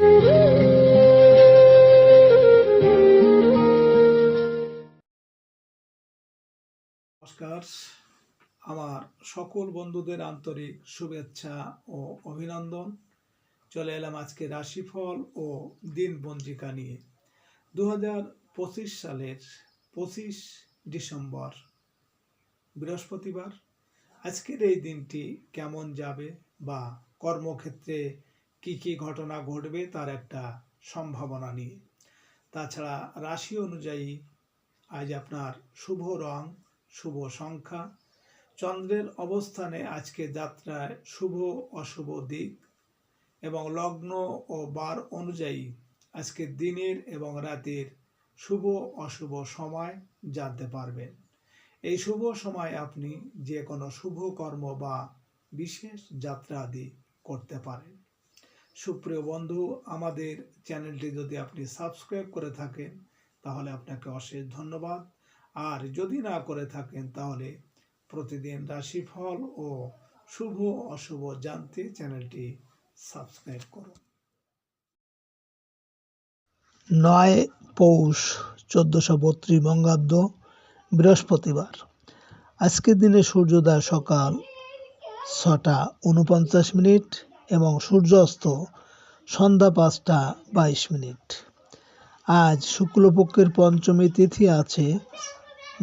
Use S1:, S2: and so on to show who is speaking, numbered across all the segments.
S1: নমস্কার। আমার সকল বন্ধুদের আন্তরিক শুভেচ্ছা ও অভিনন্দন। চলে এলাম আজকে রাশিফল ও দিন পঞ্জিকা নিয়ে। দু পঁচিশ সালের পঁচিশ ডিসেম্বর, বৃহস্পতিবার। আজকের এই দিনটি কেমন যাবে বা কর্মক্ষেত্রে কি কি ঘটনা ঘটবে তার একটা সম্ভাবনা নিয়ে। তাছাড়া রাশি অনুযায়ী আজ আপনার শুভ রং, শুভ সংখ্যা, চন্দ্রের অবস্থানে আজকে যাত্রায় শুভ অশুভ দিক এবং লগ্ন ও বার অনুযায়ী আজকে দিনের এবং রাতের শুভ অশুভ সময় জানতে পারবেন। এই শুভ সময় আপনি যে কোনো শুভ কর্ম বা বিশেষ যাত্রা আদি করতে পারেন। সুপ্রিয় বন্ধু, আমাদের চ্যানেলটি যদি আপনি সাবস্ক্রাইব করে থাকেন, তাহলে আপনাকে অশেষ ধন্যবাদ। আর যদি না করে থাকেন, তাহলে প্রতিদিন রাশিফল ও শুভ অশুভ জানতে চ্যানেলটি সাবস্ক্রাইব করুন।
S2: নয় পৌষ চোদ্দোশো বত্রিশ বঙ্গাব্দ বৃহস্পতিবার। আজকের দিনে সূর্যোদয় সকাল ছটা উনপঞ্চাশ মিনিট। এবং সূর্যাস্ত সন্ধ্যা পাঁচটা বাইশ মিনিট। আজ শুক্লপক্ষের পঞ্চমী তিথি আছে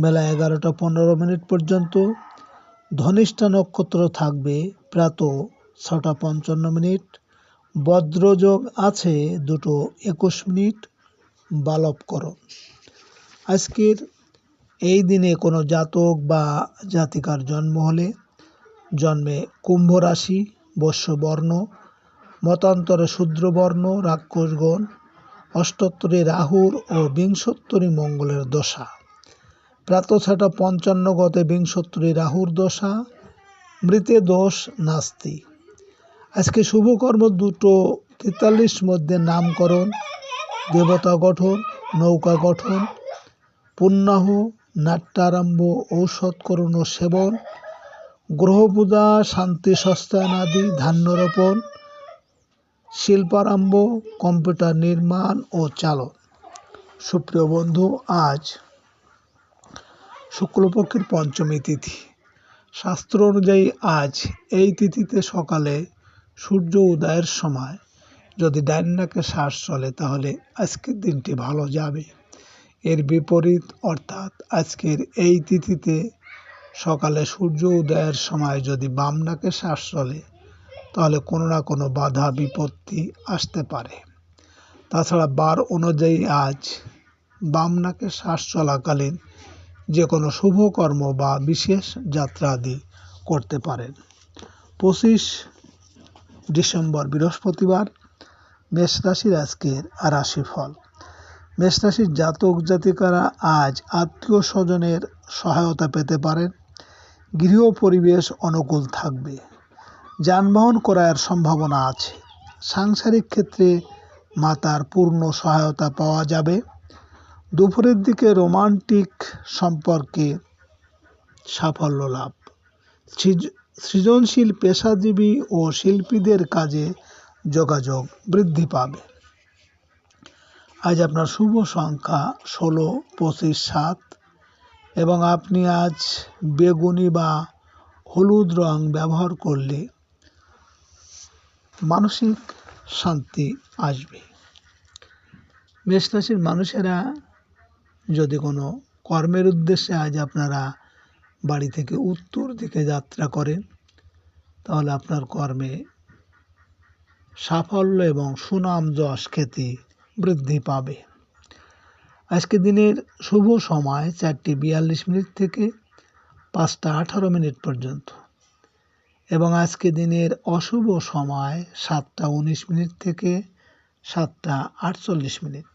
S2: বেলা এগারোটা পনেরো মিনিট পর্যন্ত। ধনিষ্ঠা নক্ষত্র থাকবে প্রাত ছটা পঞ্চান্ন মিনিট। বজ্রযোগ আছে দুটো একুশ মিনিট। বালবকরণ। আজকের এই দিনে কোনো জাতক বা জাতিকার জন্ম হলে জন্মে কুম্ভ রাশি বর্ণ মতান্তরে শূদ্রবর্ণ, রাক্ষসগণ, অষ্টোত্তরে রাহুর ও বিংশোত্তরী মঙ্গলের দশা। প্রাত ছটা পঞ্চান্ন গতে বিংশোত্তরী রাহুর দশা, মৃতে দোষ নাস্তি। আজকে শুভকর্ম দুটো তেতাল্লিশ মধ্যে নামকরণ, দেবতা গঠন, নৌকা গঠন, পুণ্যাহ, নাট্যারম্ভ, ঔষধকরণ ও সেবন গ্রহ পূজা শান্তি সস্তায়ন আদি ধান্য রোপণ শিল্পারম্ভ, কম্পিউটার নির্মাণ ও চালন। সুপ্রিয় বন্ধু, আজ শুক্লপক্ষের পঞ্চমী তিথি। শাস্ত্র অনুযায়ী আজ এই তিথিতে সকালে সূর্য উদয়ের সময়। যদি ডাইনাকে শ্বাস চলে, তাহলে আজকের দিনটি ভালো যাবে। এর বিপরীত, অর্থাৎ আজকের এই তিথিতে সকালে সূর্য উদয়ের সময় যদি বাম নাকে শ্বাস চলে, তাহলে কোনো না কোনো বাধা বিপত্তি আসতে পারে। তাছাড়া বার অনুযায়ী আজ বাম নাকে শ্বাস চলাকালীন যে কোনো শুভকর্ম বা বিশেষ যাত্রা আদি করতে পারেন। পঁচিশ ডিসেম্বর, বৃহস্পতিবার, মেষ রাশির আজকের রাশিফল মেষ রাশির জাতক জাতিকারা আজ আত্মীয় স্বজনের সহায়তা পেতে পারেন। গৃহ পরিবেশ অনুকূল থাকবে। যানবাহন ক্রয়ের সম্ভাবনা আছে। সাংসারিক ক্ষেত্রে মাতার পূর্ণ সহায়তা পাওয়া যাবে। দুপুরের দিকে রোমান্টিক সম্পর্কে সাফল্য লাভ। সৃজ- সৃজনশীল পেশাজীবী ও শিল্পীদের কাজে যোগাযোগ বৃদ্ধি পাবে। আজ আপনার শুভ সংখ্যা ষোলো, পঁচিশ, সাত। এবং আপনি আজ বেগুনি বা হলুদ রং ব্যবহার করলে মানসিক শান্তি আসবে। মেষ রাশির মানুষেরা যদি কোনো কর্মের উদ্দেশ্যে আজ আপনারা বাড়ি থেকে উত্তর দিকে যাত্রা করেন, তাহলে আপনার কর্মে সাফল্য এবং সুনাম যশ খ্যাতি বৃদ্ধি পাবে। আজকে দিনের শুভ সময় চারটি বিয়াল্লিশ মিনিট থেকে পাঁচটা আঠারো মিনিট পর্যন্ত। এবং আজকে দিনের অশুভ সময় সাতটা উনিশ মিনিট থেকে সাতটা আটচল্লিশ মিনিট।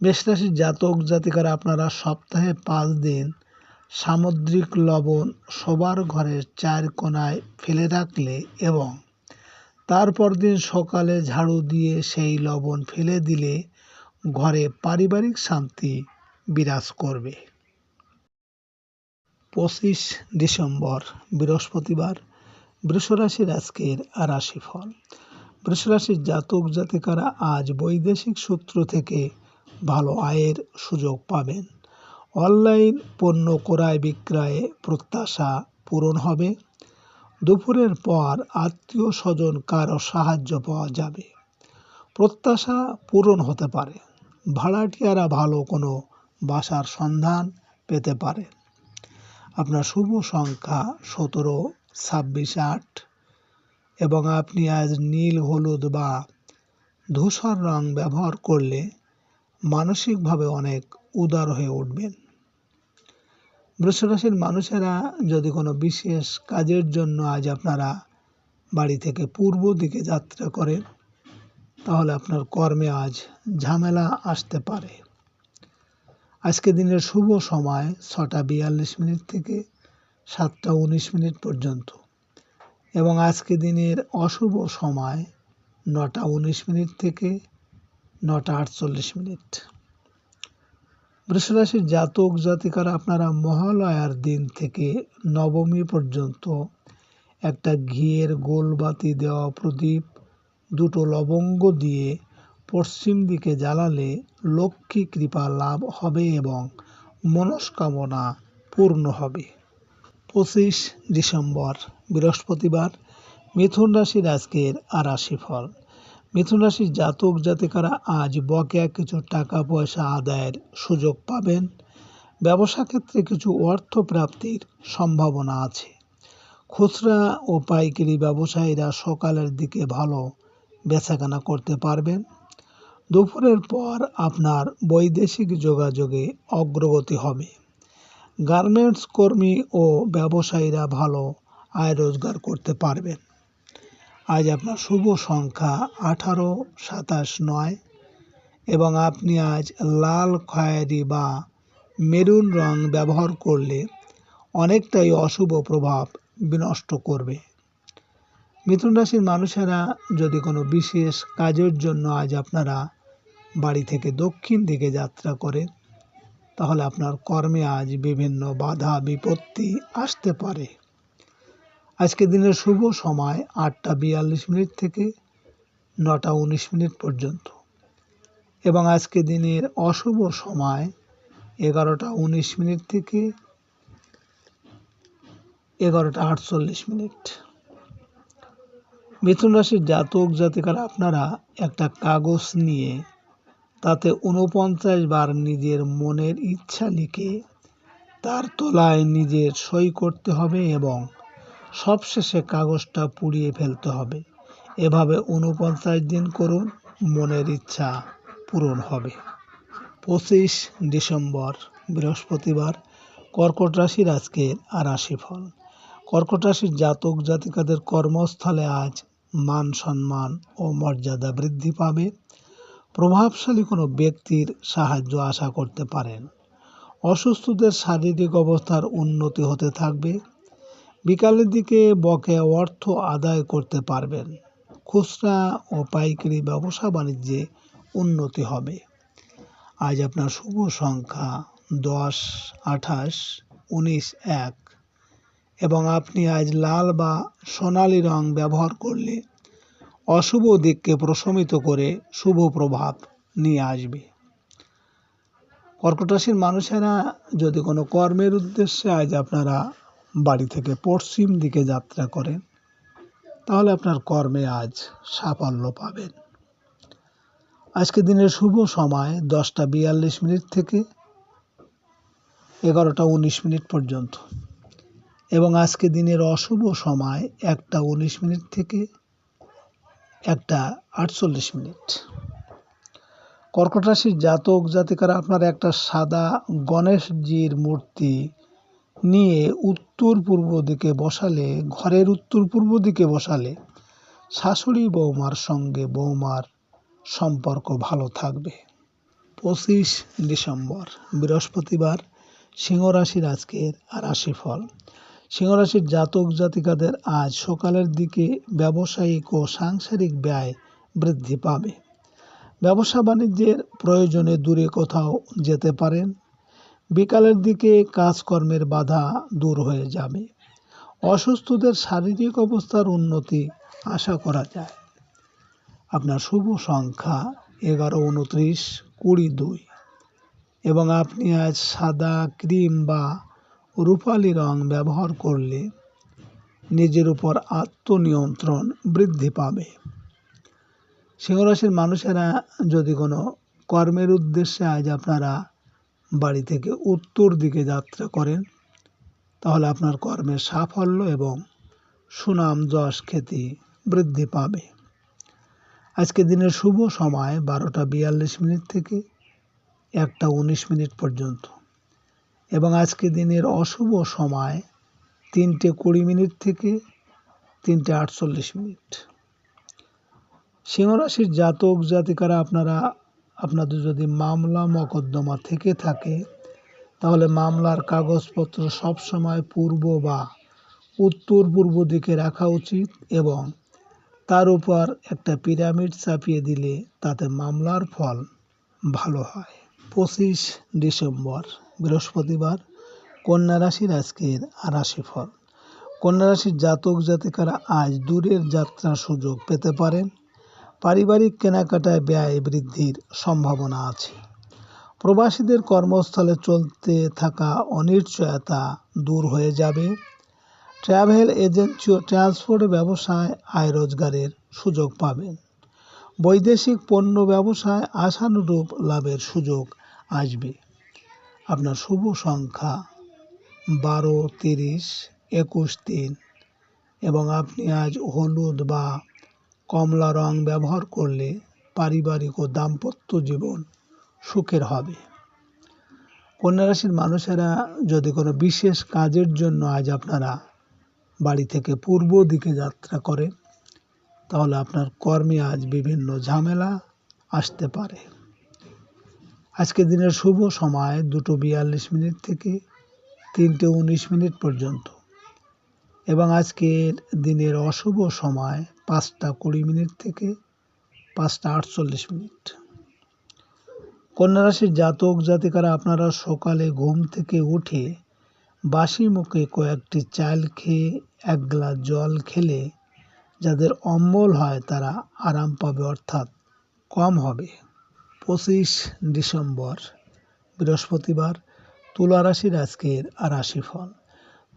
S2: মেষরাশির জাতক জাতিকারা, আপনারা সপ্তাহে পাঁচ দিন সামুদ্রিক লবণ সবার ঘরের চার কোনায় ফেলে রাখলে এবং তারপর দিন সকালে ঝাড়ু দিয়ে সেই লবণ ফেলে দিলে ঘরে পারিবারিক শান্তি বিরাজ করবে। পঁচিশ ডিসেম্বর, বৃহস্পতিবার, বৃষরাশির আজকের রাশিফল। বৃষরাশির জাতক জাতিকারা আজ বৈদেশিক সূত্র থেকে ভালো আয়ের সুযোগ পাবেন। অনলাইন পণ্য ক্রয় বিক্রয়ে প্রত্যাশা পূরণ হবে। দুপুরের পর আত্মীয় স্বজন কারও সাহায্য পাওয়া যাবে। প্রত্যাশা পূরণ হতে পারে। ভাড়াটিয়ারা ভালো কোনো বাসার সন্ধান পেতে পারে। আপনার শুভ সংখ্যা সতেরো, ছাব্বিশ, আট এবং আপনি আজ নীল, হলুদ বা ধূসর রং ব্যবহার করলে মানসিকভাবে অনেক উদার হয়ে উঠবেন। বৃষরাশির মানুষেরা যদি কোনো বিশেষ কাজের জন্য আজ আপনারা বাড়ি থেকে পূর্ব দিকে যাত্রা করেন তাহলে আপনার কর্মে আজ ঝামেলা আসতে পারে। আজকে দিনের শুভ সময় ছটা বিয়াল্লিশ মিনিট থেকে সাতটা উনিশ মিনিট পর্যন্ত এবং আজকে দিনের অশুভ সময় নটা উনিশ মিনিট থেকে নটা আটচল্লিশ মিনিট। বৃষরাশির জাতক জাতিকারা আপনারা মহালয়ার দিন থেকে নবমী পর্যন্ত একটা ঘিয়ের গোলবাতি দেওয়া প্রদীপ দুটো লবঙ্গ দিয়ে পশ্চিম দিকে জ্বালালে লক্ষ্মী কৃপা লাভ হবে এবং মনস্কামনা পূর্ণ হবে। পঁচিশ ডিসেম্বর, বৃহস্পতিবার, মিথুন রাশির আজকের আর রাশিফল মিথুন রাশির জাতক জাতিকারা আজ বকেয়া কিছু টাকা পয়সা আদায়ের সুযোগ পাবেন। ব্যবসা ক্ষেত্রে কিছু অর্থ প্রাপ্তির সম্ভাবনা আছে। খুচরা ও পাইকারি ব্যবসায়ীরা সকালের দিকে ভালো বেচাকেনা করতে পারবেন। দুপুরের পর আপনার বৈদেশিক যোগাযোগে অগ্রগতি হবে। গার্মেন্টস কর্মী ও ব্যবসায়ীরা ভালো আয় রোজগার করতে পারবেন। আজ আপনার শুভ সংখ্যা আঠারো, সাতাশ, নয় এবং আপনি আজ লাল খয়েরি বা মেরুন রং ব্যবহার করলে অনেকটাই অশুভ প্রভাব বিনষ্ট করবে। মিথুন রাশির মানুষেরা যদি কোনো বিশেষ কাজের জন্য আজ আপনারা বাড়ি থেকে দক্ষিণ দিকে যাত্রা করেন, তাহলে আপনার কর্মে আজ বিভিন্ন বাধা, বিপত্তি আসতে পারে। আজকে দিনের শুভ সময় আটটা বিয়াল্লিশ মিনিট থেকে নটা উনিশ মিনিট পর্যন্ত। এবং আজকে দিনের অশুভ সময় এগারোটা উনিশ মিনিট থেকে এগারোটা আটচল্লিশ মিনিট। মিথুন রাশির জাতক, জাতিকারা আপনারা একটা কাগজ নিয়ে তাতে উনপঞ্চাশ বার নিজের মনের ইচ্ছা লিখে তার তলায় নিজের সই করতে হবে এবং সবশেষে কাগজটা পুড়িয়ে ফেলতে হবে। এভাবে উনপঞ্চাশ দিন করুন, মনের ইচ্ছা পূরণ হবে। পঁচিশ ডিসেম্বর, বৃহস্পতিবার, কর্কট রাশির আজকের আর রাশিফল। কর্কট রাশির জাতক, জাতিকাদের কর্মস্থলে আজ মান সম্মান ও মর্যাদা বৃদ্ধি পাবে। প্রভাবশালী কোনো ব্যক্তির সাহায্য আশা করতে পারেন। অসুস্থদের শারীরিক অবস্থার উন্নতি হতে থাকবে। বিকালের দিকে বকেয়া অর্থ আদায় করতে পারবেন। খুচরা ও পাইকারি ব্যবসা বাণিজ্যে উন্নতি হবে। আজ আপনার শুভ সংখ্যা দশ, আঠাশ, উনিশ, এক। এবং আপনি আজ লাল বা সোনালি রং ব্যবহার করলে অশুভ দিককে প্রশমিত করে শুভ প্রভাব নিয়ে আসবে। কর্কট রাশির মানুষেরা যদি কোনো কর্মের উদ্দেশ্যে আজ আপনারা বাড়ি থেকে পশ্চিম দিকে যাত্রা করেন, তাহলে আপনার কর্মে আজ সাফল্য পাবেন। আজকে দিনের শুভ সময় দশটা বিয়াল্লিশ মিনিট থেকে এগারোটা উনিশ মিনিট পর্যন্ত এবং আজকে দিনের অশুভ সময় একটা উনিশ মিনিট থেকে একটা আটচল্লিশ মিনিট। কর্কট রাশির জাতক জাতিকারা আপনার একটা সাদা গণেশজির মূর্তি নিয়ে উত্তর পূর্ব দিকে বসালে, ঘরের উত্তর পূর্ব দিকে বসালে শাশুড়ি বৌমার সঙ্গে বৌমার সম্পর্ক ভালো থাকবে। পঁচিশ ডিসেম্বর, বৃহস্পতিবার, সিংহ রাশির আজকের রাশিফল। সিংহ রাশির জাতক জাতিকাদের আজ সকালের দিকে ব্যবসায়িক ও সাংসারিক ব্যয় বৃদ্ধি পাবে। ব্যবসা বাণিজ্যের প্রয়োজনে দূরে কোথাও যেতে পারেন। বিকালের দিকে কাজকর্মের বাধা দূর হয়ে যাবে। অসুস্থদের শারীরিক অবস্থার উন্নতি আশা করা যায়। আপনার শুভ সংখ্যা এগারো, উনত্রিশ, কুড়ি, দুই। এবং আপনি আজ সাদা, ক্রিম বা রূপালি রং ব্যবহার করলে নিজের উপর আত্মনিয়ন্ত্রণ বৃদ্ধি পাবে। সিংহরাশির মানুষেরা যদি কোনো কর্মের উদ্দেশ্যে আজ আপনারা বাড়ি থেকে উত্তর দিকে যাত্রা করেন, তাহলে আপনার কর্মের সাফল্য এবং সুনাম যশ খ্যাতি বৃদ্ধি পাবে। আজকে দিনের শুভ সময় বারোটা বিয়াল্লিশ মিনিট থেকে একটা উনিশ মিনিট পর্যন্ত। এবং আজকে দিনের অশুভ সময় তিনটে কুড়ি মিনিট থেকে তিনটে আটচল্লিশ মিনিট। সিংহরাশির জাতক জাতিকারা আপনারা, আপনাদের যদি মামলা মকদ্দমা থেকে থাকে, তাহলে মামলার কাগজপত্র সবসময় পূর্ব বা উত্তর পূর্ব দিকে রাখা উচিত এবং তার উপর একটা পিরামিড চাপিয়ে দিলে তাতে মামলার ফল ভালো হয়। পঁচিশ ডিসেম্বর। বৃহস্পতিবার কন্যা রাশির আজকের রাশিফল কন্যা রাশির জাতক জাতিকারা আজ দূরের যাত্রার সুযোগ পেতে পারেন। পারিবারিক কেনাকাটায় ব্যয় বৃদ্ধির সম্ভাবনা আছে। প্রবাসীদের কর্মস্থলে চলতে থাকা অনিশ্চয়তা দূর হয়ে যাবে। ট্রাভেল এজেন্সি ও ট্রান্সপোর্ট ব্যবসায় আয় রোজগারের সুযোগ পাবেন। বৈদেশিক পণ্য ব্যবসায় আশানুরূপ লাভের সুযোগ আসবে। আপনার শুভ সংখ্যা বারো, তিরিশ, একুশ, তিন। এবং আপনি আজ হলুদ বা কমলা রং ব্যবহার করলে পারিবারিক ও দাম্পত্য জীবন সুখের হবে। কন্যা রাশির মানুষেরা যদি কোনো বিশেষ কাজের জন্য আজ আপনারা বাড়ি থেকে পূর্ব দিকে যাত্রা করেন, তাহলে আপনার কর্মে আজ বিভিন্ন ঝামেলা আসতে পারে। আজকে দিনের শুভ সময় দুটো বিয়াল্লিশ মিনিট থেকে তিনটে উনিশ মিনিট পর্যন্ত। এবং আজকের দিনের অশুভ সময় পাঁচটা কুড়ি মিনিট থেকে পাঁচটা আটচল্লিশ মিনিট। কন্যা রাশির জাতক জাতিকারা আপনারা সকালে ঘুম থেকে উঠে বাসি মুখে কয়েকটি চাল খেয়ে এক গ্লাস জল খেলে যাদের অম্বল হয় তারা আরাম পাবে অর্থাৎ কম হবে। পঁচিশ ডিসেম্বর, বৃহস্পতিবার তুলা রাশির আজকের রাশিফল।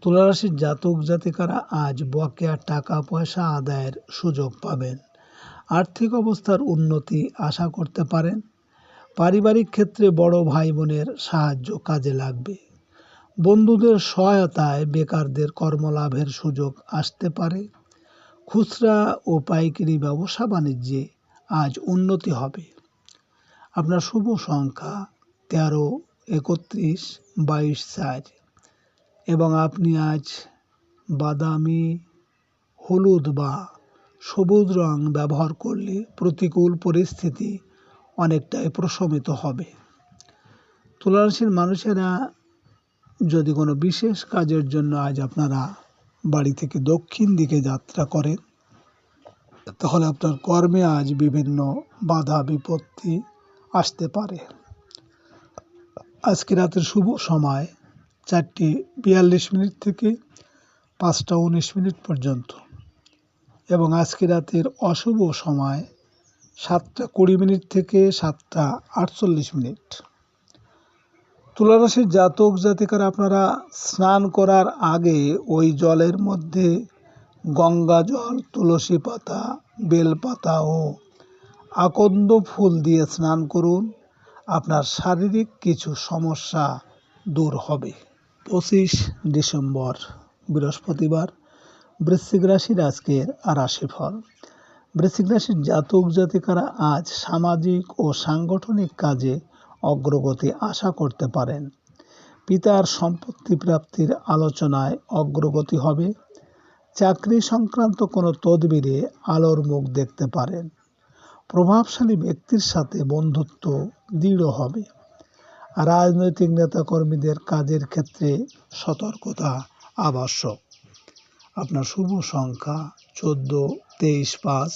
S2: তুলা রাশির জাতক জাতিকারা আজ বকেয়া টাকা পয়সা আদায়ের সুযোগ পাবেন। আর্থিক অবস্থার উন্নতি আশা করতে পারেন। পারিবারিক ক্ষেত্রে বড় ভাই বোনের সাহায্য কাজে লাগবে। বন্ধুদের সহায়তায় বেকারদের কর্মলাভের সুযোগ আসতে পারে। খুচরা ও পাইকারি ব্যবসা বাণিজ্যে আজ উন্নতি হবে। আপনার শুভ সংখ্যা তেরো, একত্রিশ, বাইশ চার এবং আপনি আজ বাদামি, হলুদ বা সবুজ রং ব্যবহার করলে প্রতিকূল পরিস্থিতি অনেকটাই প্রশমিত হবে। তুলারাশির মানুষেরা যদি কোনো বিশেষ কাজের জন্য আজ আপনারা বাড়ি থেকে দক্ষিণ দিকে যাত্রা করেন, তাহলে আপনার কর্মে আজ বিভিন্ন বাধা বিপত্তি আসতে পারে। আজকে রাতের শুভ সময় চারটি বিয়াল্লিশ মিনিট থেকে পাঁচটা উনিশ মিনিট পর্যন্ত। এবং আজকে রাতের অশুভ সময় সাতটা কুড়ি মিনিট থেকে সাতটা আটচল্লিশ মিনিট। তুলারাশির জাতক জাতিকার আপনারা স্নান করার আগে ওই জলের মধ্যে গঙ্গা জল, তুলসী পাতা বেলপাতা ও আকন্দ ফুল দিয়ে স্নান করুন। আপনার শারীরিক কিছু সমস্যা দূর হবে। পঁচিশ ডিসেম্বর, বৃহস্পতিবার, বৃশ্চিক রাশির আজকের রাশিফল। বৃশ্চিক রাশির জাতক জাতিকারা আজ সামাজিক ও সাংগঠনিক কাজে অগ্রগতি আশা করতে পারেন। পিতার সম্পত্তি প্রাপ্তির আলোচনায় অগ্রগতি হবে। চাকরি সংক্রান্ত কোনো তদবিরে আলোর মুখ দেখতে পারেন। প্রভাবশালী ব্যক্তির সাথে বন্ধুত্ব দৃঢ় হবে। রাজনৈতিক নেতাকর্মীদের কাজের ক্ষেত্রে সতর্কতা আবশ্যক। আপনার শুভ সংখ্যা চোদ্দ, তেইশ, পাঁচ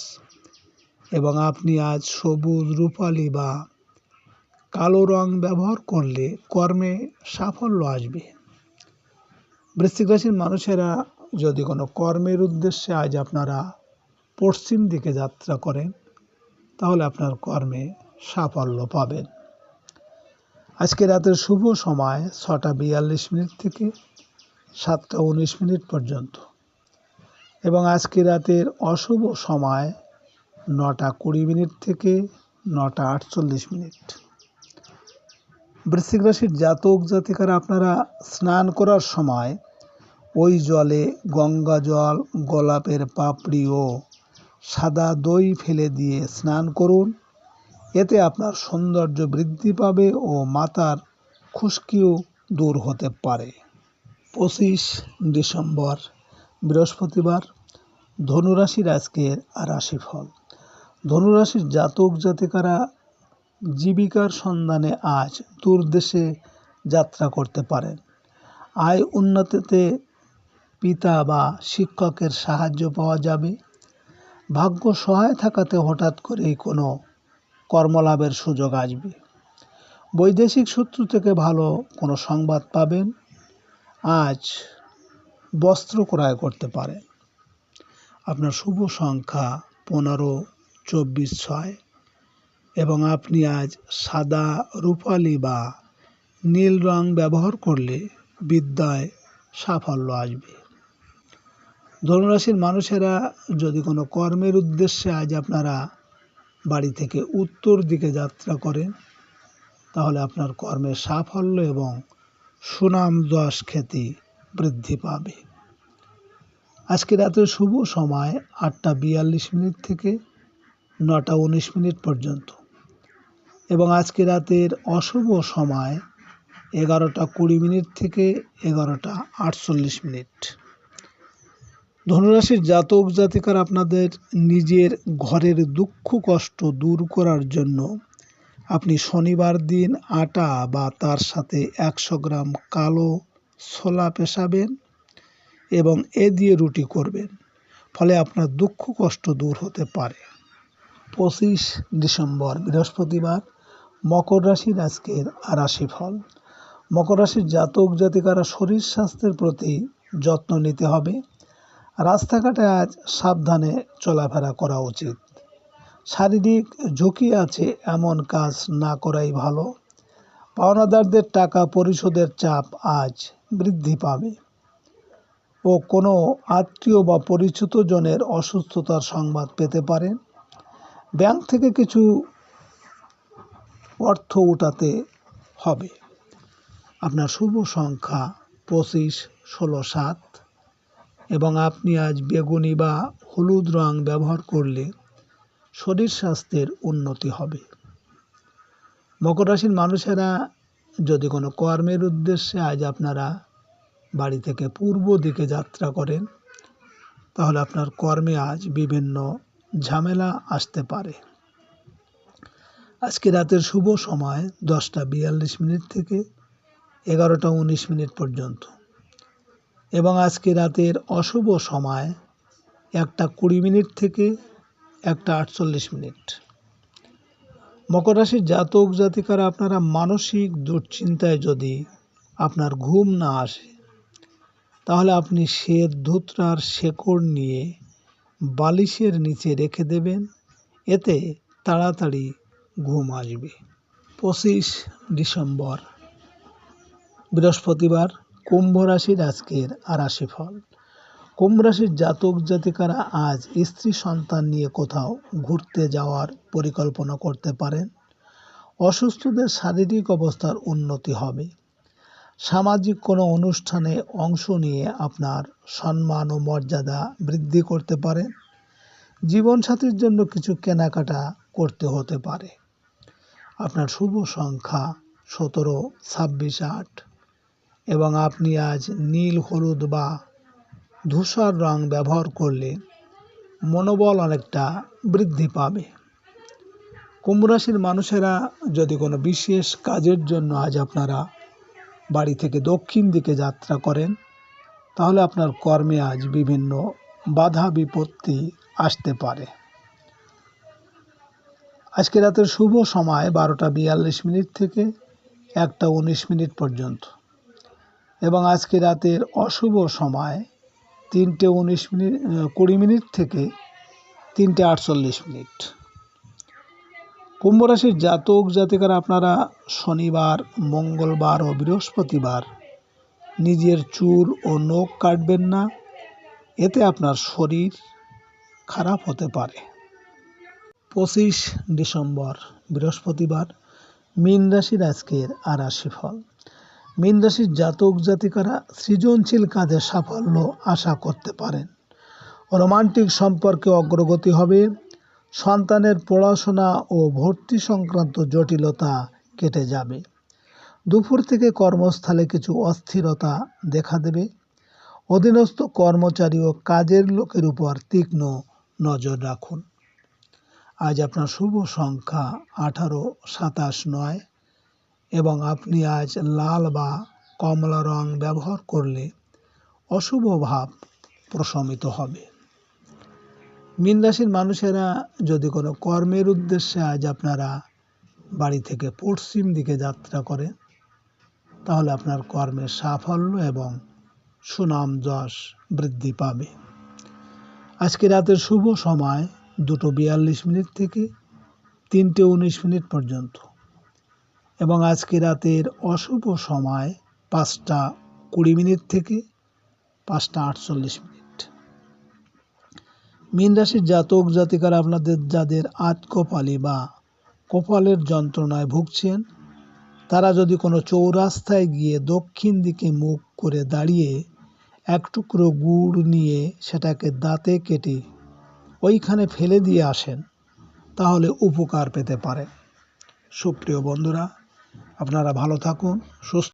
S2: এবং আপনি আজ সবুজ, রূপালি বা কালো রং ব্যবহার করলে কর্মে সাফল্য আসবে। বৃশ্চিক রাশির মানুষেরা যদি কোনো কর্মের উদ্দেশ্যে আজ আপনারা পশ্চিম দিকে যাত্রা করেন তাহলে আপনার কর্মে সাফল্য পাবেন। আজকে রাতের শুভ সময় ছটা বিয়াল্লিশ মিনিট থেকে সাতটা উনিশ মিনিট পর্যন্ত। এবং আজকে রাতের অশুভ সময় নটা কুড়ি মিনিট থেকে নটা আটচল্লিশ মিনিট। বৃশ্চিক রাশির জাতক জাতিকারা আপনারা স্নান করার সময় ওই জলে গঙ্গা জল, গোলাপের পাপড়ি ও সাদা দই ফেলে দিয়ে স্নান করুন। এতে আপনার সৌন্দর্য বৃদ্ধি পাবে ও মাতার খুশকিও দূর হতে পারে। পঁচিশ ডিসেম্বর, বৃহস্পতিবার, ধনুরাশির আজকের রাশিফল। ধনুরাশির জাতক জাতিকারা জীবিকার সন্ধানে আজ দূরদেশে যাত্রা করতে পারেন। আয় উন্নতিতে পিতা বা শিক্ষকের সাহায্য পাওয়া যাবে। ভাগ্য সহায় থাকাতে হঠাৎ করেই কোনো কর্মলাভের সুযোগ আসবে। বৈদেশিক সূত্র থেকে ভালো কোনো সংবাদ পাবেন। আজ বস্ত্র ক্রয় করতে পারেন। আপনার শুভ সংখ্যা পনেরো, চব্বিশ, ছয় এবং আপনি আজ সাদা রূপালি বা নীল রং ব্যবহার করলে বিদ্যায় সাফল্য আসবে। ধনুরাশির মানুষেরা যদি কোনো কর্মের উদ্দেশ্যে আজ আপনারা বাড়ি থেকে উত্তর দিকে যাত্রা করেন, তাহলে আপনার কর্মের সাফল্য এবং সুনাম যশ খ্যাতি বৃদ্ধি পাবে। আজকে রাতের শুভ সময় আটটা বিয়াল্লিশ মিনিট থেকে নটা উনিশ মিনিট পর্যন্ত। এবং আজকে রাতের অশুভ সময় এগারোটা কুড়ি মিনিট থেকে এগারোটা আটচল্লিশ মিনিট। ধনুরাশির জাতক জাতিকার আপনাদের নিজের ঘরের দুঃখ কষ্ট দূর করার জন্য আপনি শনিবার দিন আটা বা তার সাথে একশো গ্রাম কালো ছোলা পেশাবেন এবং এ দিয়ে রুটি করবেন। ফলে আপনার দুঃখ কষ্ট দূর হতে পারে। পঁচিশ ডিসেম্বর, বৃহস্পতিবার, মকর রাশির আজকের রাশিফল। মকর রাশির জাতক জাতিকারা শরীর স্বাস্থ্যের প্রতি যত্ন নিতে হবে। রাস্তাঘাটে আজ সাবধানে চলাফেরা করা উচিত। শারীরিক ঝুঁকি আছে, এমন কাজ না করাই ভালো। পাওনাদারদের টাকা পরিশোধের চাপ আজ বৃদ্ধি পাবে। ও কোনো আত্মীয় বা পরিচিত জনের অসুস্থতার সংবাদ পেতে পারেন। ব্যাংক থেকে কিছু অর্থ উঠাতে হবে। আপনার শুভ সংখ্যা পঁচিশ, ষোলো, সাত। এবং আপনি আজ বেগুনি বা হলুদ রং ব্যবহার করলে শরীর স্বাস্থ্যের উন্নতি হবে। মকর রাশির মানুষেরা যদি কোনো কর্মের উদ্দেশ্যে আজ আপনারা বাড়ি থেকে পূর্ব দিকে যাত্রা করেন, তাহলে আপনার কর্মে আজ বিভিন্ন ঝামেলা আসতে পারে। আজকে রাতের শুভ সময় দশটা বিয়াল্লিশ মিনিট থেকে এগারোটা উনিশ মিনিট পর্যন্ত। এবং আজকে রাতের অশুভ সময় একটা কুড়ি মিনিট থেকে একটা আটচল্লিশ মিনিট। মকর রাশির জাতক জাতিকারা, আপনারা মানসিক দুশ্চিন্তায় যদি আপনার ঘুম না আসে, তাহলে আপনি শ্বেত ধুতরার শেকড় নিয়ে বালিশের নিচে রেখে দেবেন, এতে তাড়াতাড়ি ঘুম আসবে। পঁচিশ ডিসেম্বর, বৃহস্পতিবার কুম্ভ রাশির আজকের রাশিফল। কুম্ভ রাশির জাতক জাতিকারা আজ স্ত্রী সন্তান নিয়ে কোথাও ঘুরতে যাওয়ার পরিকল্পনা করতে পারেন। অসুস্থদের শারীরিক অবস্থার উন্নতি হবে। সামাজিক কোনো অনুষ্ঠানে অংশ নিয়ে আপনার সম্মান ও মর্যাদা বৃদ্ধি করতে পারেন জীবনসাথীর জন্য কিছু কেনাকাটা করতে হতে পারে। আপনার শুভ সংখ্যা সতেরো, ছাব্বিশ, আট। এবং আপনি আজ নীল, হলুদ বা ধূসর রং ব্যবহার করলে মনোবল অনেকটা বৃদ্ধি পাবে। কুম্ভ রাশির মানুষেরা যদি কোনো বিশেষ কাজের জন্য আজ আপনারা বাড়ি থেকে দক্ষিণ দিকে যাত্রা করেন, তাহলে আপনার কর্মে আজ বিভিন্ন বাধা, বিপত্তি আসতে পারে। আজকে রাতের শুভ সময় বারোটা বিয়াল্লিশ মিনিট থেকে একটা উনিশ মিনিট পর্যন্ত। এবং আজকে রাতের অশুভ সময় তিনটে উনিশ মিনিট কুড়ি মিনিট থেকে তিনটে আটচল্লিশ মিনিট। কুম্ভ রাশির জাতক জাতিকারা আপনারা শনিবার, মঙ্গলবার ও বৃহস্পতিবার নিজের চুল ও নখ কাটবেন না, এতে আপনার শরীর খারাপ হতে পারে। পঁচিশ ডিসেম্বর, বৃহস্পতিবার, মীন রাশির আজকের আর রাশিফল। মীন রাশির জাতক জাতিকারা সৃজনশীল কাজে সাফল্য আশা করতে পারেন। রোমান্টিক সম্পর্কে অগ্রগতি হবে। সন্তানের পড়াশোনা ও ভর্তি সংক্রান্ত জটিলতা কেটে যাবে। দুপুর থেকে কর্মস্থলে কিছু অস্থিরতা দেখা দেবে। অধীনস্থ কর্মচারী ও কাজের লোকের উপর তীক্ষ্ণ নজর রাখুন। আজ আপনার শুভ সংখ্যা আঠারো, সাতাশ, নয়। এবং আপনি আজ লাল বা কমলা রং ব্যবহার করলে অশুভ ভাব প্রশমিত হবে। মীন রাশির মানুষেরা যদি কোনো কর্মের উদ্দেশ্যে আজ আপনারা বাড়ি থেকে পশ্চিম দিকে যাত্রা করেন, তাহলে আপনার কর্মের সাফল্য এবং সুনাম যশ বৃদ্ধি পাবে। আজকে রাতের শুভ সময় দুটো বিয়াল্লিশ মিনিট থেকে তিনটে উনিশ মিনিট পর্যন্ত। এবং আজকে রাতের অশুভ সময় পাঁচটা কুড়ি মিনিট থেকে পাঁচটা আটচল্লিশ মিনিট। মীন রাশির জাতক জাতিকারা আপনাদের যাদের আট কপালি বা কপালের যন্ত্রণায় ভুগছেন, তারা যদি কোনো চৌরাস্তায় গিয়ে দক্ষিণ দিকে মুখ করে দাঁড়িয়ে এক টুকরো গুড় নিয়ে সেটাকে দাঁতে কেটে ওইখানে ফেলে দিয়ে আসেন, তাহলে উপকার পেতে পারেন। সুপ্রিয় বন্ধুরা আপনারা ভালো থাকুন সুস্থ